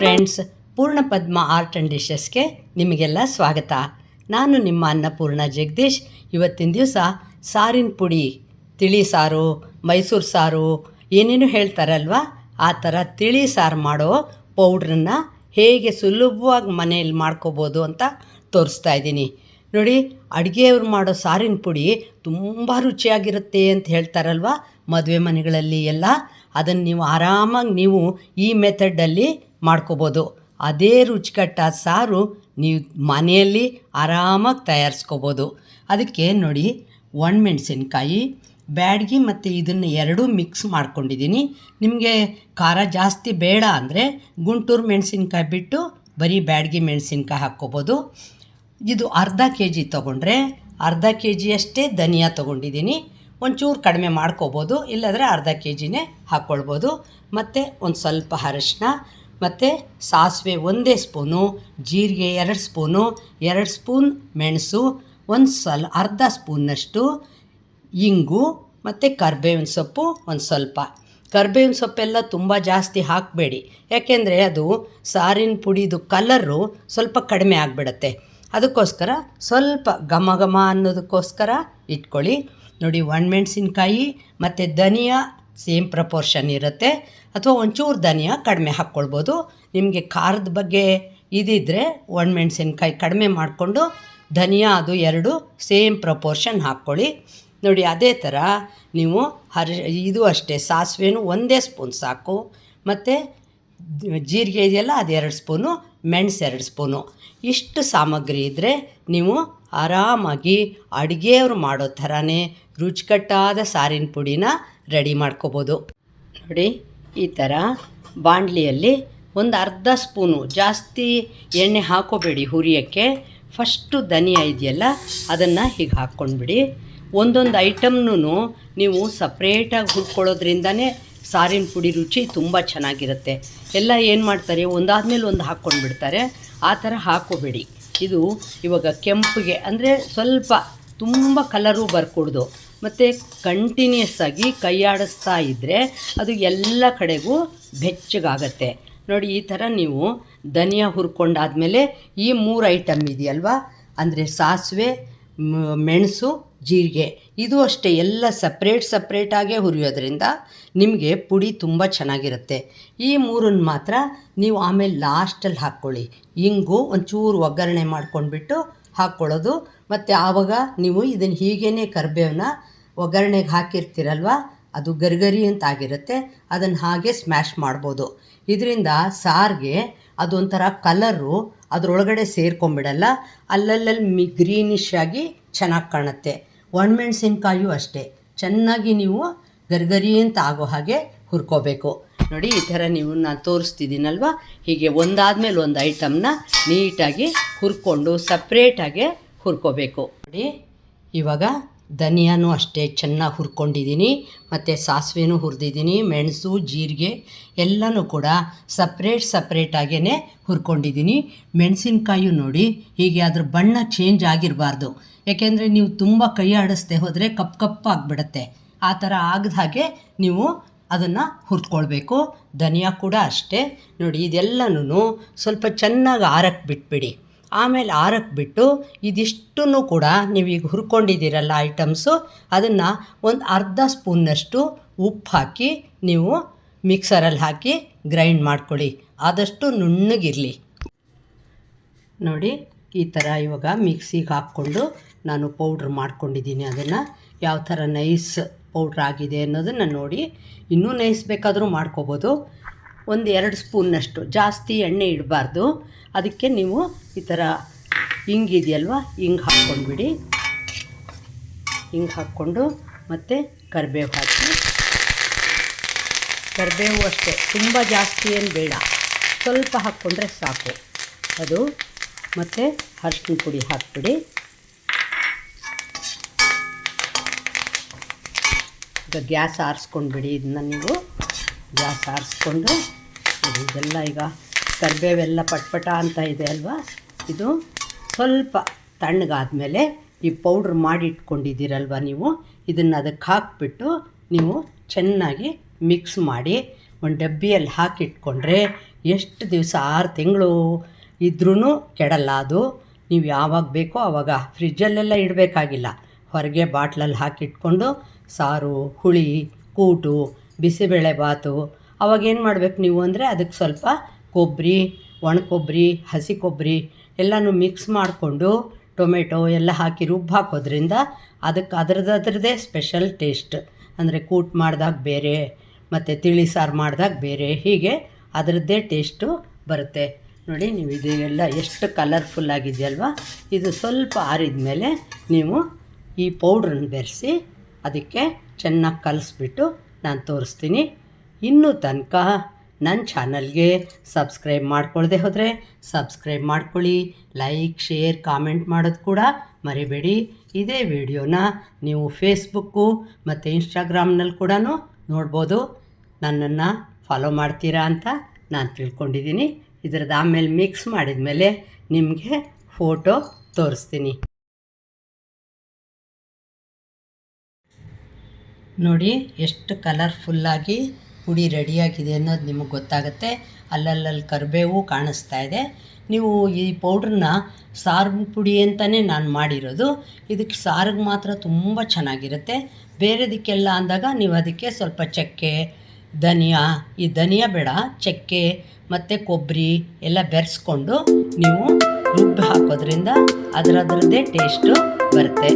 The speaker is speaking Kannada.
ಫ್ರೆಂಡ್ಸ್ ಪೂರ್ಣ ಪದ್ಮ ಆರ್ಟ್ ಆ್ಯಂಡ್ ಡಿಶಸ್ಗೆ ನಿಮಗೆಲ್ಲ ಸ್ವಾಗತ. ನಾನು ನಿಮ್ಮ ಅನ್ನಪೂರ್ಣ ಜಗದೀಶ್. ಇವತ್ತಿನ ದಿವಸ ಸಾರಿನ ಪುಡಿ, ತಿಳಿ ಸಾರು, ಮೈಸೂರು ಸಾರು, ಏನೇನು ಹೇಳ್ತಾರಲ್ವ? ಆ ಥರ ತಿಳಿ ಸಾರು ಮಾಡೋ ಪೌಡ್ರನ್ನ ಹೇಗೆ ಸುಲಭವಾಗಿ ಮನೆಯಲ್ಲಿ ಮಾಡ್ಕೋಬೋದು ಅಂತ ತೋರಿಸ್ತಾ ಇದ್ದೀನಿ. ನೋಡಿ, ಅಡುಗೆಯವ್ರು ಮಾಡೋ ಸಾರಿನ ಪುಡಿ ತುಂಬ ರುಚಿಯಾಗಿರುತ್ತೆ ಅಂತ ಹೇಳ್ತಾರಲ್ವ ಮದುವೆ ಮನೆಗಳಲ್ಲಿ ಎಲ್ಲ. ಅದನ್ನು ನೀವು ಆರಾಮಾಗಿ ನೀವು ಈ ಮೆಥಡಲ್ಲಿ ಮಾಡ್ಕೋಬೋದು. ಅದೇ ರುಚಿಕಟ್ಟಾದ ಸಾರು ನೀವು ಮನೆಯಲ್ಲಿ ಆರಾಮಾಗಿ ತಯಾರಿಸ್ಕೋಬೋದು. ಅದಕ್ಕೆ ನೋಡಿ, ಒಣಮೆಣಸಿನ್ಕಾಯಿ, ಬ್ಯಾಡಗಿ ಮತ್ತು ಇದನ್ನು ಎರಡೂ ಮಿಕ್ಸ್ ಮಾಡ್ಕೊಂಡಿದ್ದೀನಿ. ನಿಮಗೆ ಖಾರ ಜಾಸ್ತಿ ಬೇಡ ಅಂದರೆ ಗುಂಟೂರು ಮೆಣಸಿನ್ಕಾಯಿ ಬಿಟ್ಟು ಬರೀ ಬ್ಯಾಡಗಿ ಮೆಣಸಿನ್ಕಾಯಿ ಹಾಕ್ಕೋಬೋದು. ಇದು ಅರ್ಧ ಕೆ ಜಿ ತೊಗೊಂಡ್ರೆ ಅರ್ಧ ಕೆ ಜಿಯಷ್ಟೇ ಧನಿಯಾ ತೊಗೊಂಡಿದ್ದೀನಿ. ಒಂಚೂರು ಕಡಿಮೆ ಮಾಡ್ಕೋಬೋದು, ಇಲ್ಲಾಂದರೆ ಅರ್ಧ ಕೆ ಜಿನೇ ಹಾಕ್ಕೊಳ್ಬೋದು. ಮತ್ತು ಒಂದು ಸ್ವಲ್ಪ ಅರಶಿನ ಮತ್ತು ಸಾಸಿವೆ ಒಂದೇ ಸ್ಪೂನು, ಜೀರಿಗೆ ಎರಡು ಸ್ಪೂನು, ಎರಡು ಸ್ಪೂನ್ ಮೆಣಸು, ಒಂದು ಸಲ ಅರ್ಧ ಸ್ಪೂನ್ನಷ್ಟು ಇಂಗು ಮತ್ತು ಕರ್ಬೇವಿನ ಸೊಪ್ಪು ಒಂದು ಸ್ವಲ್ಪ. ಕರ್ಬೇವಿನ ಸೊಪ್ಪೆಲ್ಲ ತುಂಬ ಜಾಸ್ತಿ ಹಾಕಬೇಡಿ. ಯಾಕೆಂದರೆ ಅದು ಸಾರಿನ ಪುಡಿದು ಕಲರು ಸ್ವಲ್ಪ ಕಡಿಮೆ ಆಗಿಬಿಡತ್ತೆ. ಅದಕ್ಕೋಸ್ಕರ ಸ್ವಲ್ಪ ಘಮ ಘಮ ಅನ್ನೋದಕ್ಕೋಸ್ಕರ ಇಟ್ಕೊಳ್ಳಿ. ನೋಡಿ ಒಣಮೆಣಸಿನ್ಕಾಯಿ ಮತ್ತು ಧನಿಯಾ ಸೇಮ್ ಪ್ರಪೋರ್ಷನ್ ಇರುತ್ತೆ. ಅಥವಾ ಒಂಚೂರು ಧನಿಯಾ ಕಡಿಮೆ ಹಾಕ್ಕೊಳ್ಬೋದು. ನಿಮಗೆ ಖಾರದ ಬಗ್ಗೆ ಇದಿದ್ದರೆ ಒಣಮೆಣ್ಸಿನ್ಕಾಯಿ ಕಡಿಮೆ ಮಾಡಿಕೊಂಡು ಧನಿಯಾ ಅದು ಎರಡು ಸೇಮ್ ಪ್ರಪೋರ್ಷನ್ ಹಾಕ್ಕೊಳ್ಳಿ. ನೋಡಿ, ಅದೇ ಥರ ನೀವು ಹರಿ, ಇದು ಅಷ್ಟೇ, ಸಾಸಿವೆನೂ ಒಂದೇ ಸ್ಪೂನ್ ಸಾಕು. ಮತ್ತು ಜೀರಿಗೆ ಇದೆಯಲ್ಲ, ಅದು ಎರಡು ಸ್ಪೂನು ಮೆಣಸು ಎರಡು ಸ್ಪೂನು ಇಷ್ಟು ಸಾಮಗ್ರಿ ಇದ್ದರೆ ನೀವು ಆರಾಮಾಗಿ ಅಡುಗೆಯವ್ರು ಮಾಡೋ ಥರನೇ ರುಚಿಕಟ್ಟಾದ ಸಾರಿನ ಪುಡಿನ ರೆಡಿ ಮಾಡ್ಕೋಬೋದು. ನೋಡಿ, ಈ ಥರ ಬಾಂಡ್ಲಿಯಲ್ಲಿ ಒಂದು ಅರ್ಧ ಸ್ಪೂನು ಜಾಸ್ತಿ ಎಣ್ಣೆ ಹಾಕೋಬೇಡಿ ಹುರಿಯೋಕ್ಕೆ. ಫಸ್ಟು ಧನಿಯಾ ಇದೆಯಲ್ಲ, ಅದನ್ನು ಹೀಗೆ ಹಾಕ್ಕೊಂಡ್ಬಿಡಿ. ಒಂದೊಂದು ಐಟಮ್ನೂ ನೀವು ಸಪ್ರೇಟಾಗಿ ಹುರ್ಕೊಳ್ಳೋದ್ರಿಂದನೇ ಸಾರಿನ ಪುಡಿ ರುಚಿ ತುಂಬ ಚೆನ್ನಾಗಿರುತ್ತೆ. ಎಲ್ಲ ಏನು ಮಾಡ್ತಾರೆ, ಒಂದಾದ್ಮೇಲೆ ಒಂದು ಹಾಕ್ಕೊಂಡು ಬಿಡ್ತಾರೆ ಆ ಥರ ಹಾಕೋಬೇಡಿ. ಇದು ಇವಾಗ ಕೆಂಪಿಗೆ ಅಂದರೆ ಸ್ವಲ್ಪ ತುಂಬ ಕಲರು ಬರ್ಕೊಡ್ದು. ಮತ್ತು ಕಂಟಿನ್ಯೂಸ್ ಆಗಿ ಕೈಯಾಡಿಸ್ತಾ ಇದ್ದರೆ ಅದು ಎಲ್ಲ ಕಡೆಗೂ ಬೆಚ್ಚಗಾಗತ್ತೆ. ನೋಡಿ, ಈ ಥರ ನೀವು ಧನಿಯಾ ಹುರ್ಕೊಂಡಾದಮೇಲೆ ಈ ಮೂರು ಐಟಮ್ ಇದೆಯಲ್ವಾ? ಅಂದರೆ ಸಾಸಿವೆ ಮೆಣಸು ಜೀರಿಗೆ. ಇದು ಅಷ್ಟೇ, ಎಲ್ಲ ಸಪ್ರೇಟ್ ಸಪ್ರೇಟಾಗೇ ಹುರಿಯೋದ್ರಿಂದ ನಿಮಗೆ ಪುಡಿ ತುಂಬ ಚೆನ್ನಾಗಿರುತ್ತೆ. ಈ ಮೂರನ್ನು ಮಾತ್ರ ನೀವು ಆಮೇಲೆ ಲಾಸ್ಟಲ್ಲಿ ಹಾಕ್ಕೊಳ್ಳಿ. ಇಂಗು ಒಂಚೂರು ಒಗ್ಗರಣೆ ಮಾಡ್ಕೊಂಡ್ಬಿಟ್ಟು ಹಾಕ್ಕೊಳ್ಳೋದು. ಮತ್ತು ಆವಾಗ ನೀವು ಇದನ್ನು ಹೀಗೇ ಕರ್ಬೇವನ್ನ ಒಗ್ಗರಣೆಗೆ ಹಾಕಿರ್ತೀರಲ್ವ, ಅದು ಗರಿಗರಿ ಅಂತ ಆಗಿರುತ್ತೆ ಅದನ್ನು ಹಾಗೆ ಸ್ಮ್ಯಾಶ್ ಮಾಡ್ಬೋದು. ಇದರಿಂದ ಸಾರಿಗೆ ಅದೊಂಥರ ಕಲರು ಅದರೊಳಗಡೆ ಸೇರ್ಕೊಂಬಿಡಲ್ಲ ಅಲ್ಲಲ್ಲಲ್ಲಿ ಮಿ ಗ್ರೀನಿಶ್ ಆಗಿ ಚೆನ್ನಾಗಿ ಕಾಣುತ್ತೆ. ಒಣಮೆಣ್ಸಿನ್ಕಾಯು ಅಷ್ಟೇ. ಚೆನ್ನಾಗಿ ನೀವು ಗರ್ಗರಿ ಅಂತ ಆಗೋ ಹಾಗೆ ಹುರ್ಕೋಬೇಕು. ನೋಡಿ, ಈ ಥರ ನೀವು ನಾನು ತೋರಿಸ್ತಿದ್ದೀನಲ್ವ? ಹೀಗೆ ಒಂದಾದ್ಮೇಲೆ ಒಂದು ಐಟಮ್ನ ನೀಟಾಗಿ ಹುರ್ಕೊಂಡು ಸಪ್ರೇಟಾಗೆ ಹುರ್ಕೋಬೇಕು. ನೋಡಿ, ಇವಾಗ ಧನಿಯಾನು ಅಷ್ಟೇ ಚೆನ್ನಾಗಿ ಹುರ್ಕೊಂಡಿದ್ದೀನಿ, ಮತ್ತು ಸಾಸಿವೆನೂ ಹುರಿದಿದ್ದೀನಿ, ಮೆಣಸು, ಜೀರಿಗೆ ಎಲ್ಲನೂ ಕೂಡ ಸಪ್ರೇಟ್ ಸಪ್ರೇಟಾಗೇ ಹುರ್ಕೊಂಡಿದ್ದೀನಿ. ಮೆಣಸಿನಕಾಯಿಯೂ ನೋಡಿ ಹೀಗೆ ಅದ್ರ ಬಣ್ಣ ಚೇಂಜ್ ಆಗಿರಬಾರ್ದು. ಯಾಕೆಂದರೆ ನೀವು ತುಂಬ ಕೈ ಆಡಿಸ್ದೆ ಹೋದರೆ ಕಪ್ ಕಪ್ ಆಗಿಬಿಡತ್ತೆ. ಆ ಥರ ಆಗದ ಹಾಗೆ ನೀವು ಅದನ್ನು ಹುರ್ಕೊಳ್ಬೇಕು ಧನಿಯಾ ಕೂಡ ಅಷ್ಟೇ. ನೋಡಿ ಇದೆಲ್ಲನೂ ಸ್ವಲ್ಪ ಚೆನ್ನಾಗಿ ಆರಕ್ಕೆ ಬಿಟ್ಬಿಡಿ. ಆಮೇಲೆ ಆರಕ್ಕೆ ಬಿಟ್ಟು ಇದಿಷ್ಟನ್ನು ಕೂಡ ನೀವೀಗ ಹುರ್ಕೊಂಡಿದ್ದೀರಲ್ಲ ಐಟಮ್ಸು, ಅದನ್ನು ಒಂದು ಅರ್ಧ ಸ್ಪೂನ್ನಷ್ಟು ಉಪ್ಪು ಹಾಕಿ ನೀವು ಮಿಕ್ಸರಲ್ಲಿ ಹಾಕಿ ಗ್ರೈಂಡ್ ಮಾಡ್ಕೊಳ್ಳಿ. ಆದಷ್ಟು ನುಣ್ಣಗಿರಲಿ. ನೋಡಿ, ಈ ಥರ ಇವಾಗ ಮಿಕ್ಸಿಗೆ ಹಾಕ್ಕೊಂಡು ನಾನು ಪೌಡ್ರ್ ಮಾಡ್ಕೊಂಡಿದ್ದೀನಿ ಅದನ್ನು. ಯಾವ ಥರ ನೈಸ್ ಪೌಡ್ರ್ ಆಗಿದೆ ಅನ್ನೋದನ್ನು ನೋಡಿ. ಇನ್ನೂ ನೈಸ್ ಬೇಕಾದರೂ ಮಾಡ್ಕೋಬೋದು. ಒಂದು ಎರಡು ಸ್ಪೂನ್ನಷ್ಟು ಜಾಸ್ತಿ ಎಣ್ಣೆ ಇಡಬಾರ್ದು. ಅದಕ್ಕೆ ನೀವು ಈ ಥರ ಹಿಂಗಿದೆಯಲ್ವ ಹಿಂಗೆ ಹಾಕ್ಕೊಂಡ್ಬಿಡಿ. ಹಿಂಗೆ ಹಾಕ್ಕೊಂಡು ಮತ್ತು ಕರಿಬೇವು ಹಾಕಿ. ಕರಿಬೇವು ಅಷ್ಟೇ. ತುಂಬ ಜಾಸ್ತಿ ಏನು ಬೇಡ. ಸ್ವಲ್ಪ ಹಾಕ್ಕೊಂಡ್ರೆ ಸಾಕು. ಅದು ಮತ್ತು ಅರಿಶಿನ ಪುಡಿ ಹಾಕ್ಬಿಡಿ. ಈಗ ಗ್ಯಾಸ್ ಆರಿಸ್ಕೊಂಡ್ಬಿಡಿ. ಇದನ್ನ ನೀವು ಗ್ಯಾಸ್ ಆರಿಸ್ಕೊಂಡು ನೋಡಿ ಇದೆಲ್ಲ ಈಗ ಕರಿಬೇವೆಲ್ಲ ಪಟ್ಪಟ ಅಂತ ಇದೆ ಅಲ್ವಾ? ಇದು ಸ್ವಲ್ಪ ತಣ್ಣಗಾದ್ಮೇಲೆ ಈ ಪೌಡ್ರ್ ಮಾಡಿ ಇಟ್ಕೊಂಡಿದ್ದೀರಲ್ವ ನೀವು? ಇದನ್ನು ಅದಕ್ಕೆ ಹಾಕಿಬಿಟ್ಟು ನೀವು ಚೆನ್ನಾಗಿ ಮಿಕ್ಸ್ ಮಾಡಿ ಒಂದು ಡಬ್ಬಿಯಲ್ಲಿ ಹಾಕಿಟ್ಕೊಂಡ್ರೆ ಎಷ್ಟು ದಿವಸ, ಆರು ತಿಂಗಳು ಇದ್ರೂ ಕೆಡಲ್ಲ ಅದು. ನೀವು ಯಾವಾಗ ಬೇಕೋ ಆವಾಗ ಫ್ರಿಜ್ಜಲ್ಲೆಲ್ಲ ಇಡಬೇಕಾಗಿಲ್ಲ. ಹೊರಗೆ ಬಾಟ್ಲಲ್ಲಿ ಹಾಕಿಟ್ಕೊಂಡು ಸಾರು, ಹುಳಿ, ಕೂಟು ಬಿಸಿಬೇಳೆ ಬಾತು ಅವಾಗ ಏನು ಮಾಡಬೇಕು ನೀವು ಅಂದರೆ ಅದಕ್ಕೆ ಸ್ವಲ್ಪ ಕೊಬ್ಬರಿ ಒಣ ಕೊಬ್ಬರಿ ಹಸಿ ಕೊಬ್ಬರಿ ಎಲ್ಲನೂ ಮಿಕ್ಸ್ ಮಾಡಿಕೊಂಡು ಟೊಮೆಟೊ ಎಲ್ಲ ಹಾಕಿ ರುಬ್ಬಿ ಹಾಕೋದ್ರಿಂದ ಅದಕ್ಕೆ ಅದ್ರದ್ದು ಅದರದ್ದೇ ಸ್ಪೆಷಲ್ ಟೇಸ್ಟ್ ಅಂದರೆ ಕೂಟ್ ಮಾಡಿದಾಗ ಬೇರೆ, ಮತ್ತು ತಿಳಿ ಸಾರು ಮಾಡಿದಾಗ ಬೇರೆ, ಹೀಗೆ ಅದರದ್ದೇ ಟೇಸ್ಟು ಬರುತ್ತೆ. ನೋಡಿ ನೀವು ಇದೆಲ್ಲ ಎಷ್ಟು ಕಲರ್ಫುಲ್ ಆಗಿದೆಯಲ್ವ? ಇದು ಸ್ವಲ್ಪ ಆರಿದ ಮೇಲೆ ನೀವು ಈ ಪೌಡ್ರನ್ನ ಬೆರೆಸಿ ಅದಕ್ಕೆ ಚೆನ್ನಾಗಿ ಕಲಿಸ್ಬಿಟ್ಟು ನಾನು ತೋರಿಸ್ತೀನಿ. ಇನ್ನೂ ತನಕ ನನ್ನ ಚಾನಲ್ಗೆ ಸಬ್ಸ್ಕ್ರೈಬ್ ಮಾಡ್ಕೊಳ್ಳದೆ ಹೋದರೆ ಸಬ್ಸ್ಕ್ರೈಬ್ ಮಾಡ್ಕೊಳ್ಳಿ, ಲೈಕ್, ಶೇರ್, ಕಾಮೆಂಟ್ ಮಾಡೋದು ಕೂಡ ಮರಿಬೇಡಿ. ಇದೇ ವಿಡಿಯೋನ ನೀವು ಫೇಸ್ಬುಕ್ಕು ಮತ್ತು ಇನ್ಸ್ಟಾಗ್ರಾಮ್ನಲ್ಲಿ ಕೂಡ ನೋಡ್ಬೋದು. ನನ್ನನ್ನು ಫಾಲೋ ಮಾಡ್ತೀರಾ ಅಂತ ನಾನು ತಿಳ್ಕೊಂಡಿದ್ದೀನಿ. ಇದ್ರದ್ದು ಆಮೇಲೆ ಮಿಕ್ಸ್ ಮಾಡಿದ ಮೇಲೆ ನಿಮಗೆ ಫೋಟೋ ತೋರಿಸ್ತೀನಿ. ನೋಡಿ, ಎಷ್ಟು ಕಲರ್ಫುಲ್ಲಾಗಿ ಪುಡಿ ರೆಡಿಯಾಗಿದೆ ಅನ್ನೋದು ನಿಮಗೆ ಗೊತ್ತಾಗುತ್ತೆ. ಅಲ್ಲಲ್ಲಲ್ಲಿ ಕರಿಬೇವು ಕಾಣಿಸ್ತಾ ಇದೆ. ನೀವು ಈ ಪೌಡ್ರನ್ನ ಸಾರು ಪುಡಿ ಅಂತಲೇ ನಾನು ಮಾಡಿರೋದು. ಇದಕ್ಕೆ ಸಾರಿಗೆ ಮಾತ್ರ ತುಂಬ ಚೆನ್ನಾಗಿರುತ್ತೆ. ಬೇರೆದಕ್ಕೆಲ್ಲ ಅಂದಾಗ ನೀವು ಅದಕ್ಕೆ ಸ್ವಲ್ಪ ಚಕ್ಕೆ, ಧನಿಯಾ, ಈ ಧನಿಯಾ ಬೇಡ, ಚಕ್ಕೆ ಮತ್ತು ಕೊಬ್ಬರಿ ಎಲ್ಲ ಬೆರೆಸ್ಕೊಂಡು ನೀವು ರುಬ್ಬಿ ಹಾಕೋದ್ರಿಂದ ಅದರದ್ರದ್ದೇ ಟೇಸ್ಟು ಬರುತ್ತೆ.